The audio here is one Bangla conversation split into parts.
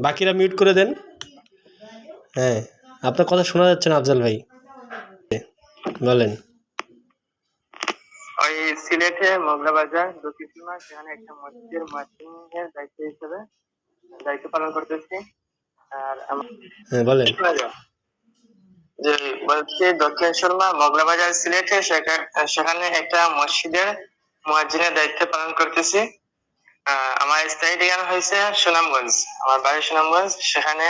বাকিরা মিউট করে দেন। হ্যাঁ আপনার কথা শোনা যাচ্ছে না আফজাল ভাই। বলেন। ওই সিলেটে মোগলা বাজার দক্ষিণ সেখানে একটা মসজিদের মাসিংয়ের দায়িত্ব হিসেবে দায়িত্ব পালন করতেছি। আর হ্যাঁ বলেন। যে বলছি দক্ষিণ সুরমা মোগলা বাজার সিলেটে সেখানে একটা মসজিদের মুয়াজ্জিনের দায়িত্ব পালন করতেছি। আমার স্থায়ী ঠিকানা হয়েছে সুনামগঞ্জ। আমার বাড়ি সুনামগঞ্জ। সেখানে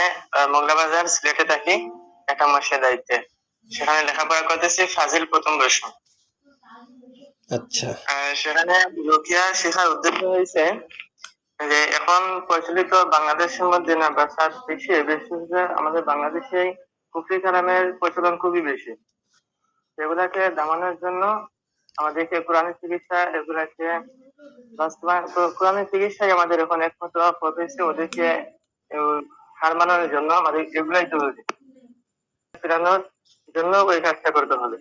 মোগলা বাজার সিলেটে থাকি একটা মসজিদের দায়িত্বে। সেখানে লেখাপড়া করতেছি ফাজিল প্রথম বর্ষ। আচ্ছা। সেখানে রোকিয়া শেখার উদ্দেশ্য হয়েছে যে এখন প্রচলিত বাংলাদেশের মধ্যে না বা সারা দেশে বেশি আমাদের বাংলাদেশে কুফরি কালামের প্রচলন খুবই বেশি। সেগুলাকে দামানোর জন্য আমাদেরকে কোরআনের চিকিৎসা এগুলাকে কোরআনের আমাদের একমাত্র পথ ওদেরকে হার মানানোর জন্য আমাদের এগুলাই জরুরি। ফেরানোর জন্য ওই কাজটা করতে হবে।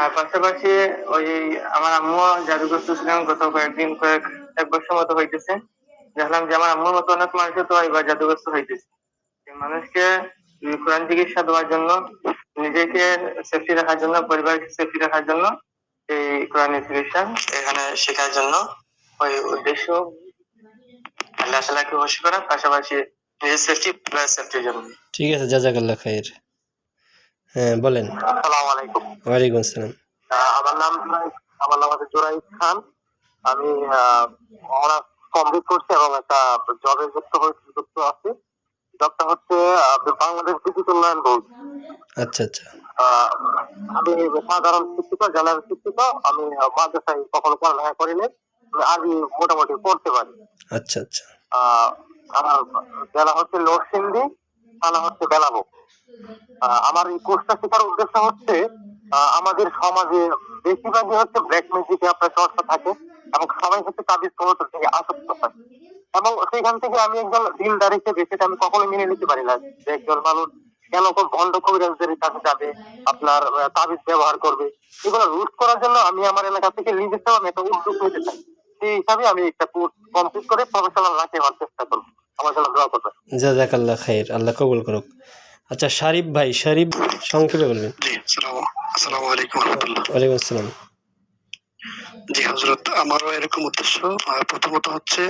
আর পাশাপাশি ওই আমার আম্মু জাদুগ্রস্ত ছিলাম গত কয়েকদিন, কয়েক, এক বছর মতো হইতেছে। দেখলাম যে আমার আম্মুর মতো অনেক মানুষ তো এবার জাদুগ্রস্ত হইতেছে। মানুষকে কোরআন চিকিৎসা দেওয়ার জন্য, নিজেকে সেফটি রাখার জন্য, পরিবারকে সেফটি রাখার জন্য এই কোরআনের চিকিৎসা এখানে শেখার জন্য ওই উদ্দেশ্য। আল্লাহ তালাকে খুশি করা পাশাপাশি নিজের সেফটি প্লাস সেফটির জন্য। ঠিক আছে জাজাকাল্লাহ খাইর। হ্যাঁ বলেন। আসসালামু আলাইকুম। ওয়ালাইকুম আসসালাম। আমার নাম আমার নাম হচ্ছে জোরাইদ খান। আমি অনার্স কমপ্লিট করছি এবং একটা জবে যুক্ত হয়েছি যুক্ত আছি। জবটা হচ্ছে বাংলাদেশ বিদ্যুৎ উন্নয়ন বোর্ড। আচ্ছা আচ্ছা। আমি সাধারণ শিক্ষিত জেলার শিক্ষিত আমি মাদ্রাসায় কখনো পড়ালেখা করিনি আমি মোটামুটি পড়তে পারি। আচ্ছা আচ্ছা। আমার জেলা হচ্ছে নরসিংদী থানা হচ্ছে বেলাবো। আমার এই কোর্সটা শেখার উদ্দেশ্য হচ্ছে আমাদের সমাজে বেশিরভাগই হচ্ছে ব্ল্যাক ম্যাজিকে আপনার চর্চা থাকে এবং সবাই হচ্ছে তাদের সমস্যা থেকে আসক্ত হয়। এবং সেখান থেকে আমি একজন দিনদার হিসেবে সেটা আমি কখনো মেনে নিতে পারি না। যে একজন মানুষ কেন কোন ভণ্ড কবিরাজদের কাছে যাবে আপনার তাবিজ ব্যবহার করবে। এগুলো রুট করার জন্য আমি আমার এলাকা থেকে নিজস্ব আমি একটা উদ্যোগ নিতে চাই। সেই হিসাবে আমি একটা কোর্স কমপ্লিট করে প্রফেশনাল রাখে হওয়ার চেষ্টা করব। আমার জন্য দোয়া করবেন। জাজাকাল্লাহ খাইর আল্লাহ কবুল করুক। আচ্ছা শারিফ ভাই শারিফ সংক্ষেপে বলবেন। জি আসসালামু আলাইকুম রহমতুল্লাহ। ওয়ালাইকুম আসসালাম। জি হজরত আমারও এরকম উদ্দেশ্য। প্রথমত হচ্ছে,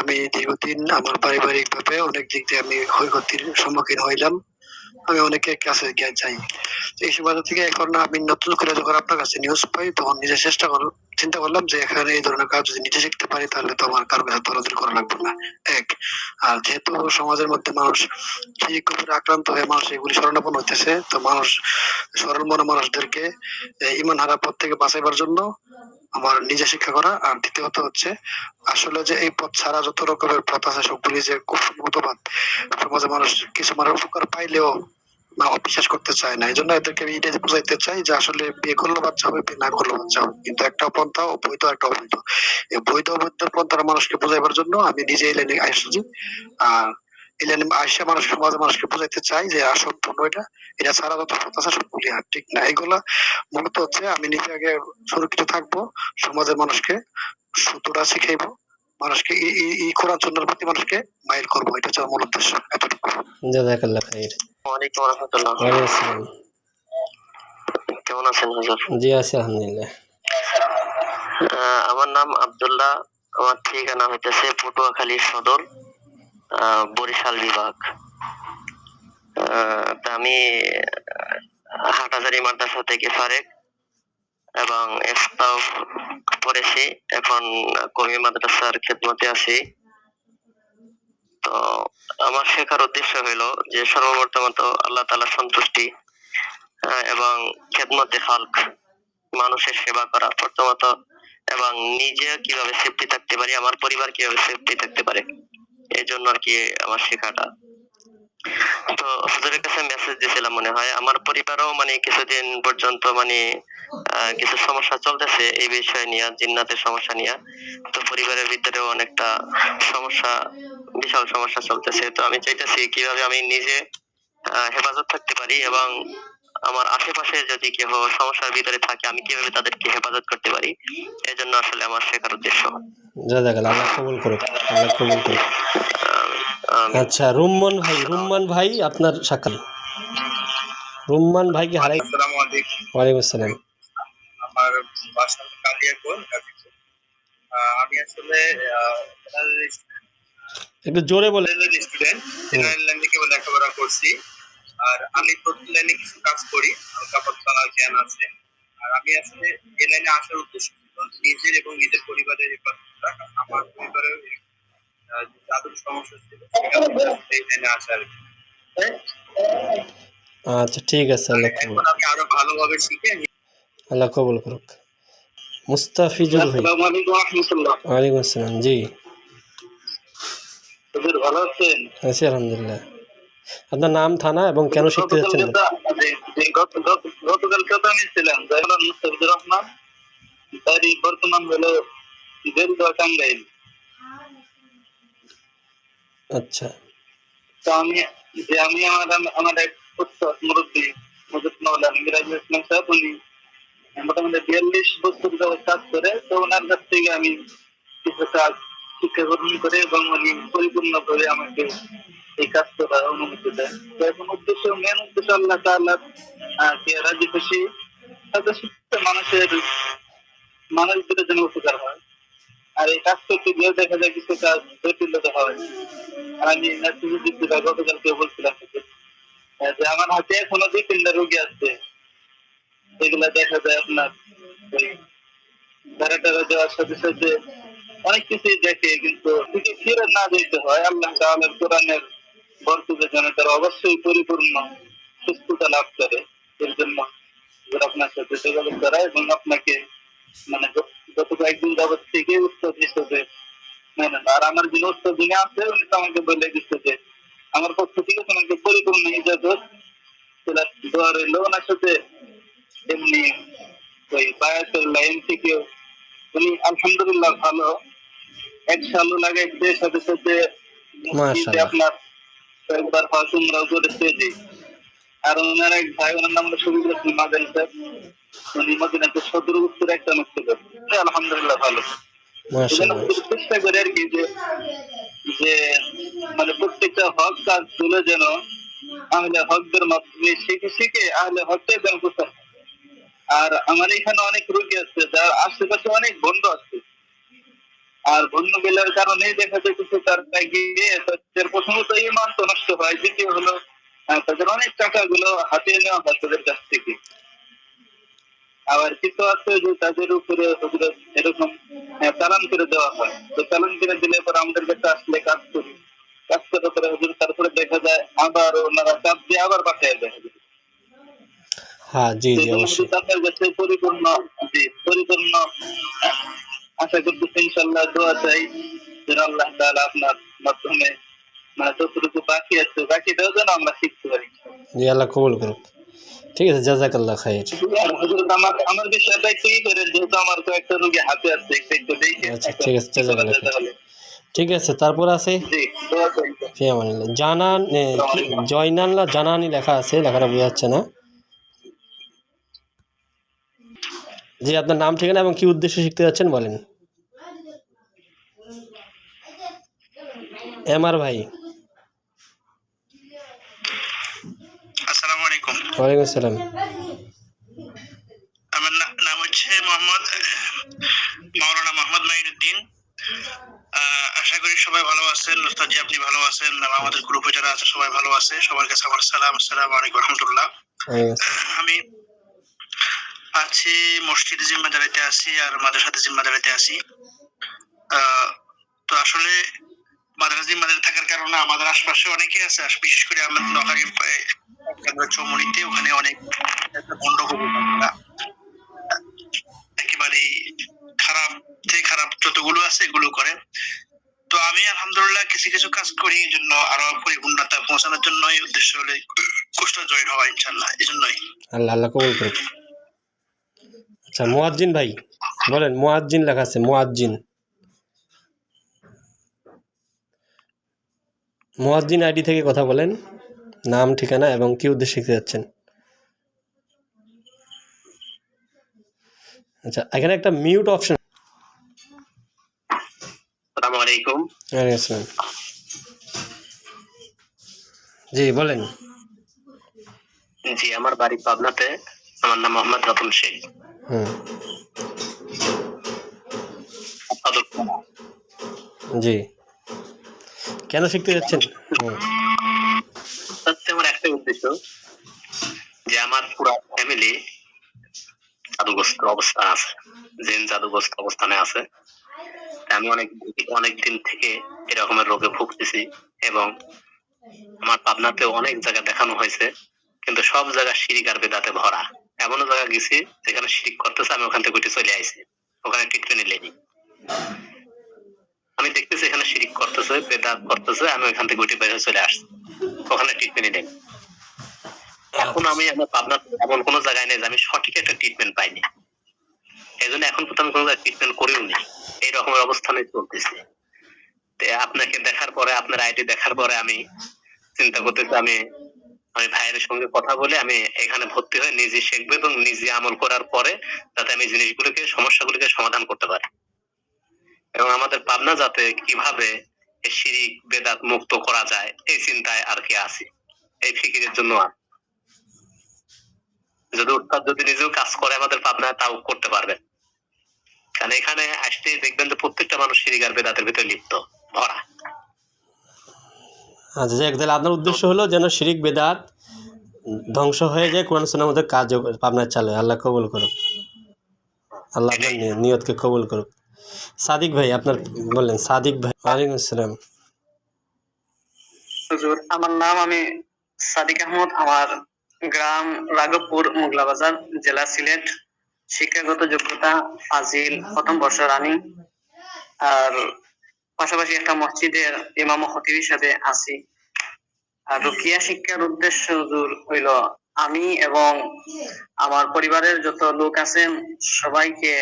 আমি দীর্ঘদিন আমার পারিবারিক ভাবে অনেক দিক দিয়ে আমি ক্ষয়ক্ষতির সম্মুখীন হইলাম। আমি অনেকের কাছে এই সুবাদ থেকে এখন আমি নতুন করে যখন আপনার কাছে নিউজ পাই, তখন নিজে চেষ্টা চিন্তা করলাম যে এখানে এই ধরনের কাজ যদি নিজে শিখতে পারি, তাহলে তো আমার কারও কাছে দৌড়াদৌড়ি করা লাগবে না। এক, আর যেহেতু সমাজের মধ্যে মানুষ ঠিক উপরে আক্রান্ত হয়ে মানুষ এগুলি স্মরণাপন্ন হইতেছে, তো মানুষ সরল মনে মানুষদেরকে ইমান হারা পথ থেকে বাঁচাইবার জন্য আমার নিজে শিক্ষা করা। আর দ্বিতীয়ত হচ্ছে, আসলে যে এই পথ ছাড়া যত রকমের পথ আছে, সবগুলি যে মতবাদ সমাজে মানুষ কিছু মানুষ উপকার পাইলেও না অবিশ্বাস করতে চায় না। এই জন্য এদেরকে আমি এটাই বুঝাইতে চাই যে আসলে বিয়ে করলেও বাচ্চা হবে না করলেও বাচ্চা হবে। কিন্তু একটা পন্থা বৈধ একটা অবৈধ। এই বৈধ অবৈধ পন্থার মানুষকে বুঝাইবার জন্য আমি নিজে এই লাইনে আসছি। আর আইসা মানুষ মানুষকে বুঝাইতে চাই যে এটা। এটা ছাড়া যত পথ আছে সবগুলি আর ঠিক না? এগুলা মূলত হচ্ছে আমি নিজে আগে সুরক্ষিত থাকব সমাজের মানুষকে সুতোটা শিখাইবো মানুষকে ই- করার জন্য প্রতি মানুষকে মাইল করব এটা হচ্ছে আমার মূল উদ্দেশ্য। এতটুকু। জাজাকাল্লাহ খাইর। ওয়ালাইকুম রহমতুল্লাহ কেমন আছেন হুজুর? জি আছি আলহামদুলিল্লাহ। আহ, আমার নাম আব্দুল্লাহ আমার ঠিকানা হইতেছে পটুয়াখালী সদর। বরিশাল বিভাগ। তা আমি হাটাজারি মাদ্রাসা থেকে ফারেক এবং পড়েছি। এখন কমি মাদ্রাসার খেদমতে আছি। তো আমার শেখার উদ্দেশ্য হইল যে সর্বপ্রথমত আল্লাহ তাআলা সন্তুষ্টি আহ, এবং খেদমতে খালক মানুষের সেবা করা প্রথমত এবং নিজে কীভাবে সেফটি থাকতে পারি আমার পরিবার কীভাবে সেফটি থাকতে পারে। এই জন্য আর কি আমার শেখাটা। তো হুজুরের কাছে মেসেজ দিয়েছিলাম মনে হয়। আমার পরিবারও মানে কিছুদিন পর্যন্ত মানে কিছু সমস্যা চলতেছে এই বিষয় নিয়ে, জিন্নাতের সমস্যা নিয়ে। তো পরিবারের ভিতরেও অনেকটা সমস্যা, বিশাল সমস্যা চলতেছে। তো আমি চাইতেছি কীভাবে আমি নিজে হেফাজত থাকতে পারি এবং আমার আশেপাশে যদি কেউ সমস্যার ভিতরে থাকে, আমি কীভাবে তাদেরকে হেফাজত করতে পারি? এই জন্য আসলে আমার শেখার উদ্দেশ্য। জাজাকাল্লাহ আল্লাহ কবুল করুক আল্লাহ কবুল করুক। আচ্ছা রুম্মান ভাই রুম্মান ভাই আপনার সাক্ষাৎ। রুম্মান ভাইকে হারাই ওয়ালাইকুম আসসালাম। আমার বাসা কালিয়াকোট আহ, আমি আসলে একটু জোরে বলে। স্টুডেন্ট জেনারেল লাইনে কেবল লেখাপড়া করছি। আর আমি প্রতি লাইনে কিছু কাজ করি হালকা পাতলা জ্ঞান আছে। আর আমি আসলে এই লাইনে আসার উদ্দেশ্য নিজের এবং নিজের পরিবারের হেফাজত রাখা। আমার পরিবারের দাদুর সমস্যা ছিল আসার আচ্ছা ঠিক আছে আল্লাহ কবুল আমি আরও ভালোভাবে শিখে আল্লাহ কবুল করুক মুস্তাফিজুর ভাই আসসালামু আলাইকুম রহমতুল্লাহ ওয়ালাইকুম আসসালাম জি হুজুর ভালো আছেন আছি আলহামদুলিল্লাহ আপনার নাম থানা এবং কেন শিখতে যাচ্ছেন। গতকাল কথা নিয়েছিলাম জাইমুল মুস্তাফিজুর রহমান তারই বর্তমান হলো জেলদুয়া টাঙ্গাইল। আচ্ছা। তো আমি যে আমি আমার আমার এক মুরব্বী মুজিব মৌলানা মিরাজুল ইসলাম সাহেব উনি মোটামুটি বিয়াল্লিশ বছর যাবত কাজ করে তো ওনার কাছ থেকে আমি কিছু কাজ শিক্ষা গ্রহণ করে এবং উনি পরিপূর্ণভাবে আমাকে এই কাজ করার অনুমতি দেন। তো এখন উদ্দেশ্য মেন উদ্দেশ্য আল্লাহ তাআলা আহ, কে রাজি খুশি সাথে মানুষের মানুষদের যেন উপকার হয়। আর এই কাজ করতে গিয়ে দেখা যায় কিছু কাজ জটিলতা হয়। আমি নার্সিং দিচ্ছিলাম গতকালকে বলছিলাম যে আমার হাতে এখনও দুই তিনটা রোগী আছে। এগুলা দেখা যায় আপনার ধারা টারা দেওয়ার সাথে সাথে অনেক কিছুই দেখে, কিন্তু থেকে ফিরে না যেতে হয়, আল্লাহ তাআলার কোরআনের বর্তমানে যেন তারা অবশ্যই পরিপূর্ণ সুস্থতা লাভ করে। এর জন্য আপনার সাথে যোগাযোগ করা এবং আপনাকে মানে গত কয়েকদিন যাবত থেকে উত্তর হিসেবে মেনে নেন। আর আমার যিনি উত্তর যিনি আছে উনি তো আমাকে বলে দিচ্ছে যে আমার পক্ষ থেকে তোমাকে পরিপূর্ণ ইজাজত। দোয়া রইল ওনার সাথে। এমনি ওই বায়াতের লাইন থেকেও উনি আলহামদুলিল্লাহ ভালো। এক সালও লাগাইছে সাথে সাথে আপনার কয়েকবার হজ উমরাও করেছে জি আর ওনার এক ভাই ওনার নাম হলো শহীদ রসুল মাদান মদিনাতে সদর উত্তর একটা ছিল আলহামদুলিল্লাহ ভালো। চেষ্টা করে আর কি যে যে মানে প্রত্যেকটা হক কাজগুলো যেন আহলে হকদের মাধ্যমে শিখে শিখে আহলে হকটাই যেন করতে আর আমার এখানে অনেক রোগী আছে যার আশেপাশে অনেক বন্ধু আছে। আর বন্ধু গেলার কারণে দেখা যাচ্ছে তার গিয়ে তাদের প্রথমত ইমান তো নষ্ট হয় দ্বিতীয় হলো তাদের অনেক টাকা গুলো হাতিয়ে নেওয়া হয় তাদের কাছ থেকে। আবার কিছু আছে যে তাদের উপরে এরকম চালান করে দেওয়া হয়। তো চালান করে দিলে পরে আমাদের কাছে আসলে কাজ করি। কাজ করার পরে হুজুর তারপরে দেখা যায় আবার ওনারা চাপ দিয়ে আবার পাঠিয়ে দেয়। হ্যাঁ জি জি অবশ্যই। আপনার কাছে পরিপূর্ণ জি পরিপূর্ণ আশা করতেছি ইনশাল্লাহ দোয়া চাই যেন আল্লাহ তাআলা আপনার মাধ্যমে মানে যতটুকু বাকি আছে বাকিটাও যেন আমরা শিখতে পারি। জি আল্লাহ কবুল করুক। ঠিক আছে জাজাকাল্লাহ খাইর আমার বিষয়টা একটু ই করেন যেহেতু আমার কয়েকটা রোগী হাতে আছে একটু একটু দেখে। আচ্ছা, ঠিক আছে, জাজাকাল্লাহ। ঠিক আছে তারপর আছে? জানান এ, জয়নান না জানানি লেখা আছে লেখাটা বোঝা যাচ্ছে না। জি আপনার নাম ঠিকানা এবং কি উদ্দেশ্যে শিখতে যাচ্ছেন বলেন। এম আর ভাই আসসালামু আলাইকুম ওয়ালাইকুম আসসালাম। আমার নাম হচ্ছে মোহাম্মদ মাওলানা মোহাম্মদ মাইনুদ্দিন আশা করি সবাই ভালো আছেন ওস্তাদজি আপনি ভালো আছেন আমাদের গ্রুপে যারা আছে সবাই ভালো আছে সবার কাছে আমার সালাম আসসালামু আলাইকুম রহমতুল্লাহ। আমি আছি মসজিদে জিম্মাদারিতে আছি আর মাদ্রাসাতে জিম্মাদারিতে আছি। আহ, তো আসলে থাকার কারণে আমাদের আশপাশে অনেকে আছে বিশেষ করে ওখানে অনেক গন্ডগোল ঘটনা। একেবারে খারাপ থেকে খারাপ যতগুলো আছে এগুলো করে। তো আমি আলহামদুলিল্লাহ কিছু কিছু কাজ করি, এই জন্য আরও পরিপূর্ণতা পৌঁছানোর জন্যই উদ্দেশ্য হলে কোর্সটা জয়েন হওয়া ইনশাল্লাহ এই জন্যই। আল্লাহ আল্লাহ কবুল করুক। আচ্ছা মোয়াজ্জিন ভাই, বলেন, মোয়াজ্জিন লেখা আছে, মোয়াজ্জিন। মোয়াজ্জিন আইডি থেকে কথা বলেন। নাম ঠিকানা এবং কি উদ্দেশ্যে শিখতে যাচ্ছেন? আচ্ছা এখানে একটা মিউট অপশন আসসালামু আলাইকুম। আসসালাম। জি বলেন। জি আমার বাড়ি পাবনাতে। আমার নাম মোহাম্মদ রতন শেখ। হুম। জি। কেন শিখতে যাচ্ছেন? আমার একটাই উদ্দেশ্য যে আমার পুরো ফ্যামিলি জাদুগ্রস্ত আছে, জিন জাদুগ্রস্ত অবস্থানে আছে। আমি অনেক অনেক দিন থেকে এরকমের রোগে ভুগতেছি এবং আমার পাবনাতে অনেক জায়গা দেখানো হয়েছে, কিন্তু সব জায়গা শিরিক আর বেদাতে ভরা। এমনও জায়গা গেছি যেখানে শিরিক করতেছে, আমি ওখান থেকে উঠে চলে আইছি। ওখানে ট্রিটমেন্ট নিলেনি আমি দেখতেছি এখানে শিরিক করতেছে বেদাত করতেছে আমি ওখান থেকে উঠে বের হয়ে চলে আসছি। ওখানে ট্রিটমেন্ট নেই। এখন আমি আমার পাবনা এমন কোনো জায়গায় নেই যে আমি সঠিক একটা ট্রিটমেন্ট পাইনি। এই জন্য এখন পর্যন্ত আমি কোনো ট্রিটমেন্ট করিও নি। এই রকমের অবস্থানে চলতেছে। আপনাকে দেখার পরে আপনার আইডি দেখার পরে আমি চিন্তা করতেছি আমি আমি ভাইয়ের সঙ্গে কথা বলে আমি এখানে ভর্তি হয়ে নিজে শিখব এবং নিজে আমল করার পরে যাতে আমি জিনিসগুলোকে সমস্যাগুলোকে সমাধান করতে পারি। এবং আমাদের পাবনা যাতে কীভাবে শিরিক বেদাত মুক্ত করা যায় এই চিন্তায় আর কি আছি। এই ফিকিরের জন্য আর। যদি উৎপাদ যদি নিজেও কাজ করে আমাদের পাবনায় তাও করতে পারবে কারণ এখানে আসতে দেখবেন যে প্রত্যেকটা মানুষ শিরিক আর বেদাতের ভিতরে লিপ্ত ভরা। আচ্ছা যাক তাহলে আপনার উদ্দেশ্য হলো যেন শিরিক বেদাত ধ্বংস হয়ে যায় কোরআন সুন্নার মধ্যে কাজ আপনার চালে আল্লাহ কবুল করুক। আল্লাহ আপনার নিয়তকে কবুল করুক। সাদিক ভাই, আপনার বললেন সাদিক ভাই, ওয়ালাইকুম আসসালাম। হুজুর, আমার নাম আমি সাদিক আহমদ। আমার গ্রাম রাঘবপুর মোগলা বাজার জেলা সিলেট। শিক্ষাগত যোগ্যতা ফাজিল, প্রথম বর্ষ রানিং। আর পাশাপাশি একটা মসজিদের ইমাম খতিব হিসাবে আছি। আর রুকিয়া শিক্ষার উদ্দেশ্য, হুজুর, হইল আমি এবং আমার পরিবারের যত লোক আছেন, সবাইকে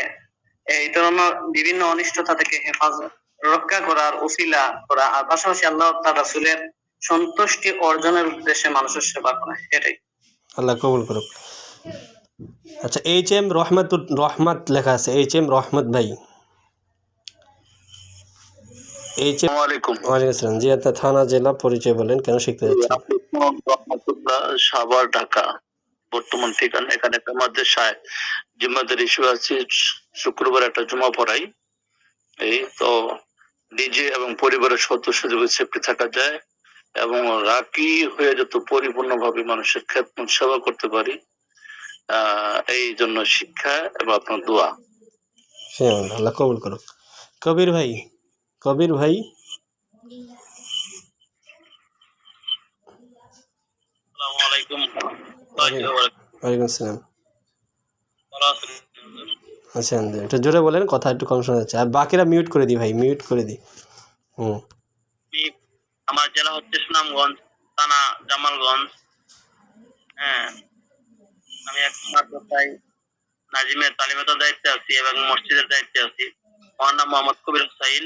এই ধরনের বিভিন্ন অনিষ্টতা থেকে হেফাজত রক্ষা করার উসিলা করা আর পাশাপাশি আল্লাহ তার রাসুলের সন্তুষ্টি অর্জনের উদ্দেশ্যে মানুষের সেবা করা এটাই। আল্লাহ কবুল করুক। আচ্ছা এইচ এম রহমতুর রহমত লেখা আছে এইচ এম রহমত ভাই। এইচ এম ওয়ালাইকুম আসসালাম। জি থানা জেলা পরিচয় বলেন কেন শিখতে যাচ্ছেন? সাভার ঢাকা। বর্তমান ঠিকানা এখানে একটা মাদ্রাসায় জিম্মাদার ইস্যু আছে শুক্রবার একটা জমা পড়াই। এই তো নিজে এবং পরিবারের সদস্য যদি সেফটি থাকা যায় এবং রাকি হয়ে যত পরিপূর্ণভাবে মানুষের খেদমত সেবা করতে পারি এই জন্য শিক্ষা এবং আপনার দোয়া। আল্লাহ কবুল করুক। কবির ভাই কবির ভাই। আসসালামু আলাইকুম। ওয়ালাইকুম আসসালাম। আচ্ছা একটু জোরে বলেন কথা একটু কম শোনা যাচ্ছে। আর বাকিরা মিউট করে দিই ভাই মিউট করে দিই হুম। আমার জেলা হচ্ছে সুনামগঞ্জ থানা জামালগঞ্জ। হ্যাঁ আমি এক মাদ্রাসায় নাজিমের তালিমাতের দায়িত্বে আছি এবং মসজিদের দায়িত্বে আছি। আমার নাম মোহাম্মদ কবির হুসাইন।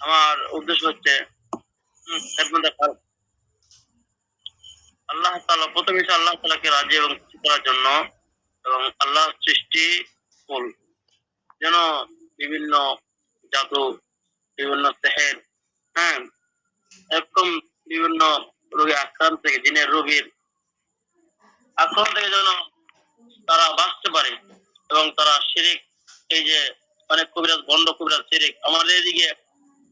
আমার উদ্দেশ্য হচ্ছে। আল্লাহ তাআলা প্রথমে হচ্ছে আল্লাহ তালাকে রাজি এবং খুশি করার জন্য এবং আল্লাহ সৃষ্টি ফুল। যেন বিভিন্ন জাদু, বিভিন্ন সেহের হ্যাঁ এরকম বিভিন্ন রোগে আক্রান্ত থেকে, জিনের রোগীর আক্রান্ত থেকে যেন তারা বাঁচতে পারে এবং তারা শিরিক, এই যে অনেক কবিরাজ, বন্ড কবিরাজ, শিরিক, আমাদের এদিকে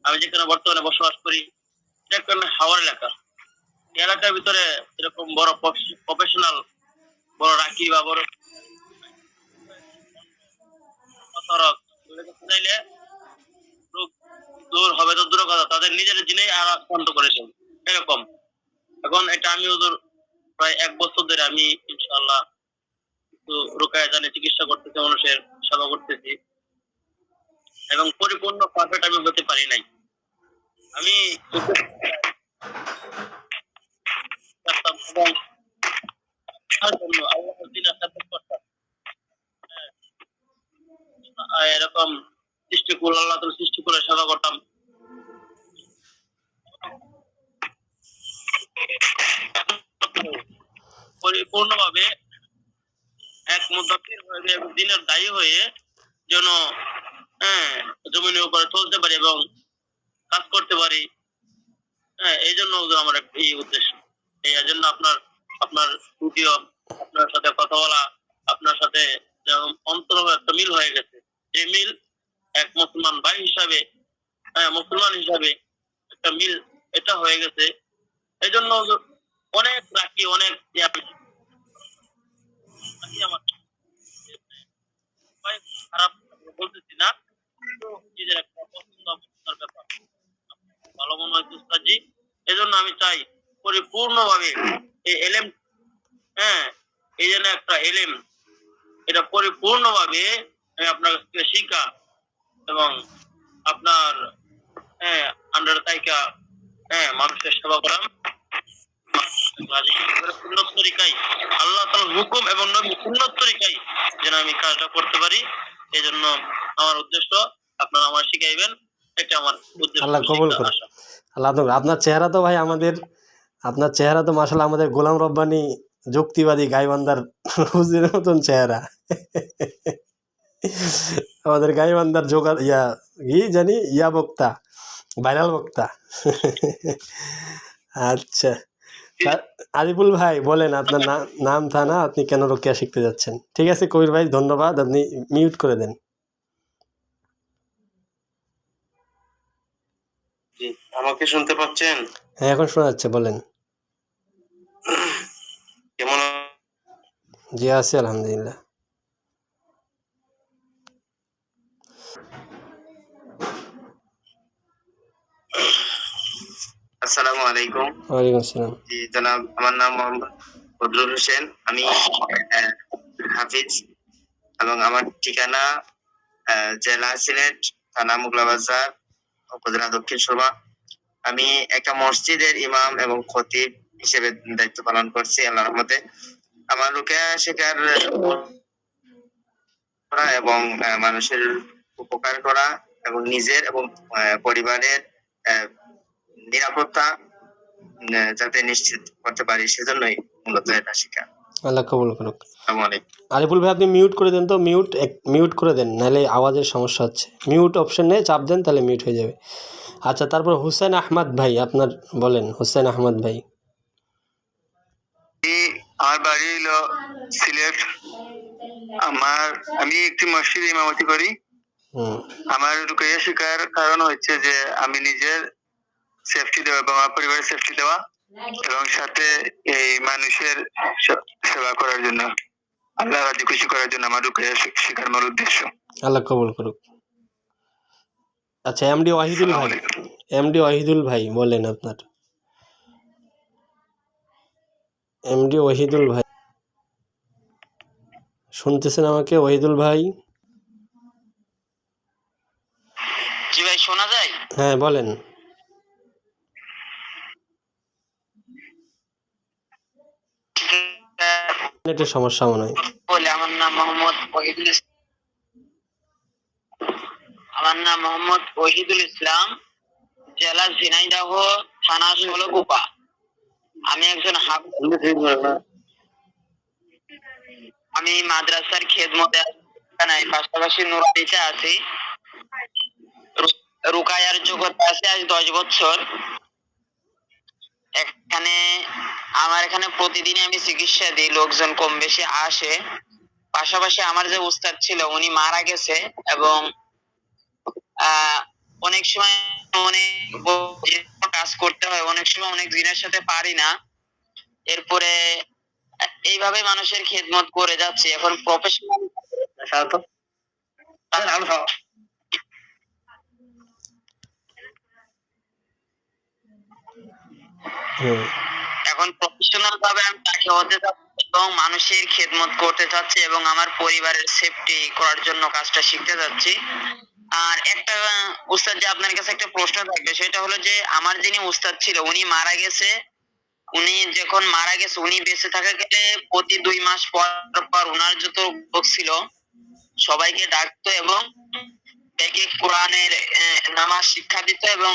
আমি যেখানে বর্তমানে বসবাস করি, এটা হাওয়ার এলাকা। এলাকার ভিতরে এরকম বড় প্রফেশনাল বড় রাখি বা বড় চাইলে রোগ দূর হবে, তো কথা। তাদের নিজের জিনেই আর আক্রান্ত এরকম। এখন এটা আমি ওদের প্রায় এক বছর ধরে আমি ইনশাআল্লাহ একটু রোকায় জানে চিকিৎসা করতেছি, মানুষের সেবা করতেছি। এবং পরিপূর্ণ পারফেক্ট আমি হতে পারি নাই। আমি এরকম করতাম পরিপূর্ণভাবে এক হয়ে দিনের দায়ী হয়ে যেন হ্যাঁ জমিনের উপরে চলতে পারি এবং কাজ করতে পারি। হ্যাঁ এই জন্য আমার এই উদ্দেশ্য। এই জন্য আপনার আপনার ভিডিও আপনার সাথে কথা বলা, আপনার সাথে যেমন অন্তর একটা মিল হয়ে গেছে। এই মিল এক মুসলমান ভাই হিসাবে হ্যাঁ মুসলমান হিসাবে একটা মিল এটা হয়ে গেছে। এই জন্য অনেক রাখি, অনেক খারাপ বলতেছি না, কিন্তু নিজের একটা পছন্দ ব্যাপার। ভালো মনে হয় উস্তাদজি এজন্য আমি চাই পরিপূর্ণভাবে এই এলেম হ্যাঁ এই জন্য একটা এলেম এটা পরিপূর্ণভাবে আমি আপনার শিখা এবং আপনার হ্যাঁ আন্ডার তাইকা হ্যাঁ মানুষের সেবা করাম সুন্নত তরিকায় আল্লাহ তাআলার হুকুম এবং নবী সুন্নত তরিকায় যেন আমি কাজটা করতে পারি। এই জন্য আমার উদ্দেশ্য আপনারা আমার শিখাইবেন এটা আমার উদ্দেশ্য। আল্লাহ কবুল শিক্ষা করুন। আল্লাহ আপনার চেহারা তো ভাই আমাদের আপনার চেহারা তো মাসাল্লাহ আমাদের গোলাম রব্বানি যুক্তিবাদী গাইবান্দার হুজুরের মতন চেহারা। আমাদের গাইবান্দার যোগা ইয়া কি জানি? ইয়া বক্তা ভাইরাল বক্তা। আচ্ছা। আরিফুল ভাই বলেন আপনার নাম থানা আপনি কেন রোকেয়া শিখতে যাচ্ছেন? ঠিক আছে কবির ভাই ধন্যবাদ আপনি মিউট করে দেন। আমাকে শুনতে পাচ্ছেন? হ্যাঁ এখন শোনা যাচ্ছে বলেন কেমন জি আছি আলহামদুলিল্লাহ। আসসালামু আলাইকুম। ওয়ালাইকুম আসসালাম। জি জনাব আমার নাম মোহাম্মদ বদরুল হোসেন। আমি হাফিজ এবং আমার ঠিকানা জেলা সিলেট থানা মুগলা বাজার উপজেলা দক্ষিণ সুরমা। আমি একটা মসজিদের ইমাম এবং খতিব হিসেবে দায়িত্ব পালন করছি আল্লাহ রহমতে। আমার রুকেয়া শেখার করা এবং মানুষের উপকার করা এবং নিজের এবং পরিবারের নিরাপত্তা যাতে নিশ্চিত করতে পারি সেজন্যই মূলত এটা শেখা আল্লাহ কবুল করুক। আরিফুল ভাই আপনি মিউট করে দেন তো। মিউট মিউট করে দেন নাহলে আওয়াজের সমস্যা হচ্ছে। মিউট অপশনে চাপ দেন তাহলে মিউট হয়ে যাবে। আচ্ছা তারপর হুসেন আহমদ ভাই আপনার বলেন হুসেন আহমদ ভাই। আমার বাড়ি হলো সিলেট। আমার আমি একটি মসজিদে ইমামতি করি। আমার রুকাইয়া শিকার কারণ হচ্ছে যে আমি নিজের সেফটি দেওয়া এবং আমার পরিবারের সেফটি দেওয়া এবং সাথে এই মানুষের সেবা করার জন্য আল্লাহ রাজি খুশি করার জন্য আমার রুকাইয়া শিকার মূল উদ্দেশ্য। আল্লাহ কবুল করুক। আচ্ছা এমডি ওয়াহিদুল ভাই এমডি ওয়াহিদুল ভাই বলেন আপনার। এমডি ওহিদুল ভাই। শুনতেছেন আমাকে ওহিদুল ভাই? জি ভাই শোনা যায়? হ্যাঁ বলেন। নেটের সমস্যা মনে হয়। বলে আমার নাম মোহাম্মদ ওহিদুল আমার নাম মোহাম্মদ ওহিদুল ইসলাম জেলা ঝিনাইদহ থানা ষোলকুপা আমি একজন আমি মাদ্রাসার খেদমতে পাশাপাশি নুরানিতে আছি। রুকায়ার জগতে আছে আজ দশ বছর। এখানে আমার এখানে প্রতিদিন আমি চিকিৎসা দিই লোকজন কম বেশি আসে। পাশাপাশি আমার যে উস্তাদ ছিল উনি মারা গেছে এবং আহ, অনেক সময় অনেক কাজ করতে হয় অনেক সময় অনেক দিনের সাথে পারি না। এরপরে এইভাবে মানুষের খেদমত করে যাচ্ছি। এখন প্রফেশনাল এখন প্রফেশনাল ভাবে আমি তাকে হতে চাচ্ছি এবং মানুষের খেদমত করতে চাচ্ছি এবং আমার পরিবারের সেফটি করার জন্য কাজটা শিখতে যাচ্ছি। আর একটা উস্তাদ যে আপনার কাছে একটা প্রশ্ন থাকবে, সেটা হলো যে আমার যিনি উস্তাদ ছিল, উনি মারা গেছে। উনি যখন মারা গেছে, উনি বেঁচে থাকা গেলে প্রতি দুই মাস পর পর উনার যত লোক ছিল, সবাইকে ডাকতো এবং একে কোরআনের নামাজ শিক্ষা দিত এবং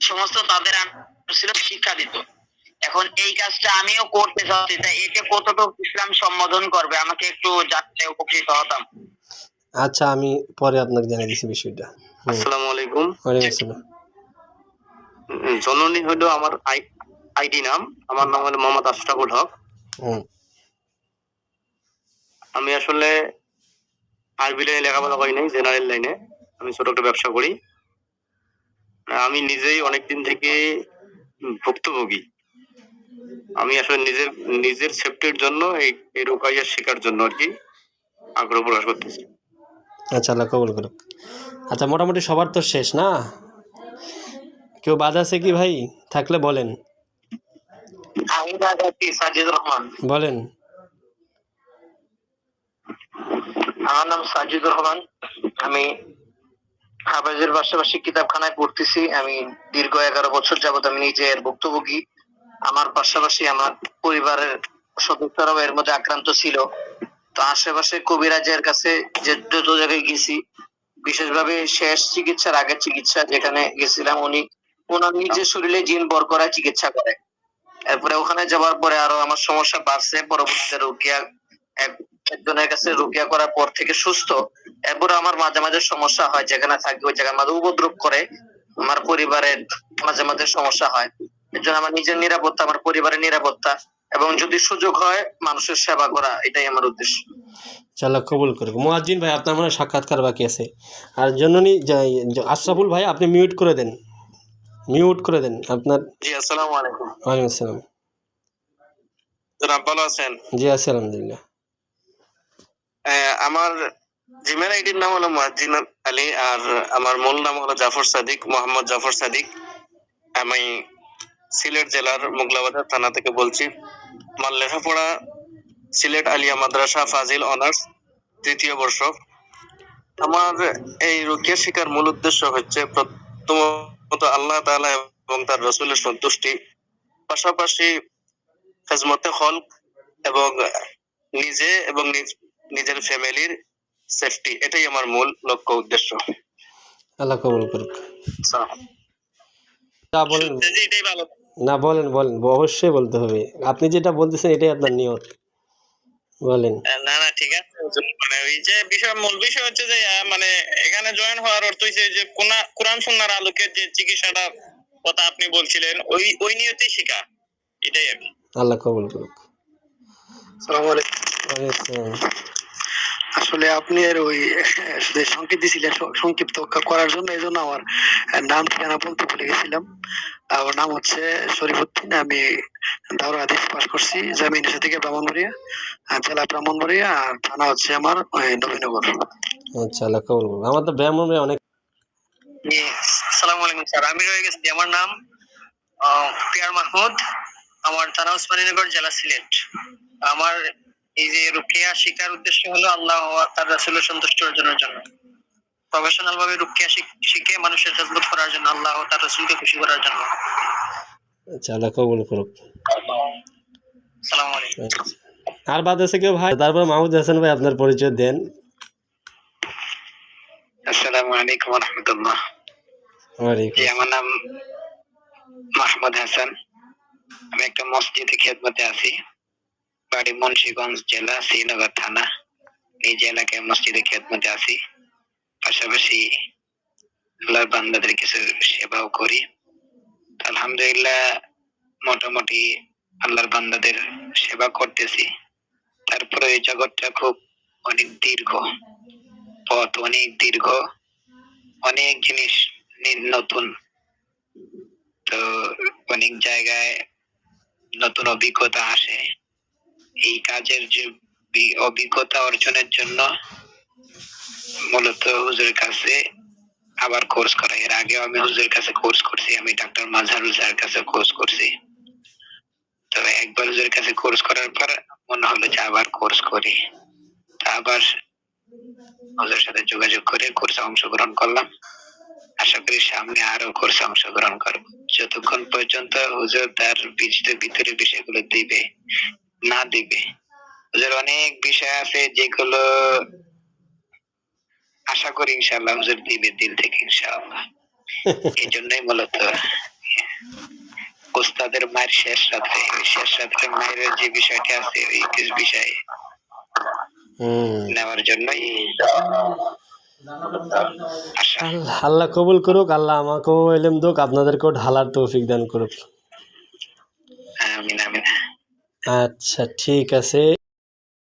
সমস্ত তাদের ছিল, শিক্ষা দিত। এখন এই কাজটা আমিও করতে চাচ্ছি তাই এতে কতটুকু ইসলাম সম্বোধন করবে? আমাকে একটু জানলে উপকৃত হতাম। আচ্ছা আমি পরে আপনাকে জানিয়ে দিচ্ছি বিষয়টা। আসসালামু আলাইকুম। ওয়ালাইকুম আসসালাম। জননী হলো আমার আইডি নাম। আমার নাম হলো মোহাম্মদ আশরাফুল হক। আমি আসলে আরবি লাইনে লেখাপড়া করি নাই জেনারেল লাইনে। আমি ছোট একটা ব্যবসা করি। আমি নিজেই অনেকদিন থেকে ভুক্তভোগী। আমি আসলে নিজের নিজের সেফটির জন্য এই এই রোকাইয়া শেখার জন্য আর কি আগ্রহ প্রকাশ করতেছি। আচ্ছা আল্লাহ কবুল করুক। আচ্ছা মোটামুটি সবার তো শেষ না? কেউ বাদ আছে কি ভাই? থাকলে বলেন। বলেন। আমার নাম সাজিদ রহমান। আমি হাফেজের পাশাপাশি কিতাবখানায় পড়তেছি। আমি দীর্ঘ এগারো বছর যাবত আমি নিজে এর ভুক্তভোগী। আমার পাশাপাশি আমার পরিবারের সদস্যরাও এর মধ্যে আক্রান্ত ছিল। তো আশেপাশে কবিরাজের কাছে যে যত জায়গায় গেছি বিশেষভাবে শেষ চিকিৎসার আগের চিকিৎসা যেখানে গেছিলাম উনি ওনার নিজের শরীরে জিন বর করায় চিকিৎসা করে। এরপরে ওখানে যাওয়ার পরে আরও আমার সমস্যা বাড়ছে পরবর্তীতে এক একজনের কাছে রোগিয়া করার পর থেকে সুস্থ। এরপরে আমার মাঝে মাঝে সমস্যা হয় যেখানে থাকি ওই জায়গার মাঝে উপদ্রব করে আমার পরিবারের মাঝে মাঝে সমস্যা হয়। এর জন্য আমার নিজের নিরাপত্তা আমার পরিবারের নিরাপত্তা এবং যদি সুযোগ হয় মানুষের সেবা করা এটাই আমার উদ্দেশ্য। আল্লাহ কবুল করুক। মুয়াজ্জিন ভাই আপনার মনে সাক্ষাৎকার বাকি আছে? আর জননী আশরাফুল ভাই আপনি মিউট করে দেন। মিউট করে দেন। আপনার জি আসসালামু আলাইকুম। ওয়ালাইকুম আসসালাম। জনাব ভালো আছেন? জি আছি আলহামদুলিল্লাহ। আমার জিমেল আইডির নাম হলো মুয়াজ্জিন আলী আর আমার মূল নাম হলো জাফর সাদিক মোহাম্মদ জাফর সাদিক। আমি সিলেট জেলার মোগলাবাজার থানা থেকে বলছি। আমার লেখাপড়া সিলেট আলিয়া মাদ্রাসা ফাজিল অনার্স তৃতীয় বর্ষ। আমার এই রুকিয়া শিকার মূল উদ্দেশ্য হচ্ছে প্রথমত আল্লাহ তাআলা এবং তার রসুলের সন্তুষ্টি পাশাপাশি খেজমতে হলক এবং নিজে এবং নিজ- নিজের ফ্যামিলির সেফটি এটাই আমার মূল লক্ষ্য উদ্দেশ্য। আল্লাহ কবুল করুক। তা বলেন। এটাই ভালো। না বলেন বলেন অবশ্যই বলতে হবে। আপনি যেটা বলতেছেন এটাই আপনার নিয়ত। বলেন। না না ঠিক আছে। মানে ওই যে বিষয় মূল বিষয় হচ্ছে যে মানে এখানে জয়েন হওয়ার অর্থ হচ্ছে যে কোনা- কোরআন সুন্নাহর আলোকে যে চিকিৎসাটা কথা আপনি বলছিলেন ওই ওই নিয়তেই শিখা। এটাই কি। আল্লাহ কবুল করুক। আসসালামু আলাইকুম। আসলে আপনি এর ওই যে সংকেত দিয়েছিলেন স- সংক্ষিপ্ত করার জন্য এই জন্য আমার নাম ঠিকানা বলতে ভুলে গেছিলাম। আমার নাম হচ্ছে শরীফুদ্দিন আমি দাওরা হাদিস পাস করছি জামি থেকে ব্রাহ্মণবাড়িয়া জেলা ব্রাহ্মণবাড়িয়া আর থানা হচ্ছে আমার নবীনগর। আচ্ছা আল্লাহ কবুল করুক। আমার তো রুমে অনেক আসসালামু আলাইকুম স্যার। আমি রয়ে গেছি আমার নাম আহ, পিয়ার মাহমুদ। আমার থানা উসমানীনগর জেলা সিলেট। আমার এই যে রুকিয়া শিকার উদ্দেশ্য হলো আল্লাহ তার রাসূলের সন্তুষ্ট অর্জনের জন্য। প্রফেশনাল ভাবে রুকিয়া শিখ- শিখে মানুষের খেদমত করার জন্য আল্লাহ তার রাসূলকে খুশি করার জন্য। আচ্ছা আল্লাহ কবুল করুক। আসসালামু আলাইকুম। আর বাদ আছে কেউ ভাই? তারপর মাহমুদ হাসান ভাই আপনার পরিচয় দেন। আসসালামু আলাইকুম রহমতুল্লাহ ওয়ালাইকুম জি আমার নাম মাহমুদ হাসান। আমি একটা মসজিদে খেদমতে আছি। বাড়ি মুন্সিগঞ্জ জেলা, শ্রীনগর থানা। এই এলাকায় মসজিদে খেদমতে আছি পাশাপাশি আল্লাহর বান্দাদের কিছু সেবাও করি। আলহামদুলিল্লাহ, মোটামুটি আল্লাহর বান্দাদের সেবা করতেছি। তারপরে এই জগৎটা খুব অনেক দীর্ঘ পথ, অনেক দীর্ঘ, অনেক জিনিস নতুন। তো অনেক জায়গায় নতুন অভিজ্ঞতা আসে। এই কাজের যে অভিজ্ঞতা অর্জনের জন্য মূলত হুজুরের কাছে আবার কোর্স করা। এর আগে আমি হুজুরের কাছে কোর্স করছি, আমি ডাক্তার মাঝারুল স্যারের কাছে কোর্স করছি। তো একবার হুজুরের কাছে কোর্স করার পর মনে হলো যে আবার কোর্স করি। আবার হুজুরের সাথে যোগাযোগ করে কোর্সে অংশগ্রহণ করলাম। আশা করি সামনে আরও কোর্সে অংশগ্রহণ করব। যতক্ষণ পর্যন্ত হুজুর তার বীজদের ভিতরে বিষয়গুলো দিবে না দিবে। হুজুর অনেক বিষয় আছে যেগুলো আশা করি ইনশাআল্লাহ হুজুর দিবে দিল থেকে ইনশাআল্লাহ। এই জন্যই মূলত ওস্তাদের মায়ের শেষ রাত্রে শেষ রাত্রে মায়ের যে বিষয়টি আছে ওই কিছু বিষয় নেওয়ার জন্যই আল্লাহ আল্লাহ কবুল করুক আল্লাহ আমাকেও এলেম দোক আপনাদেরকেও ঢালার তৌফিক দান করুক। আমিন আমিন। আচ্ছা ঠিক আছে।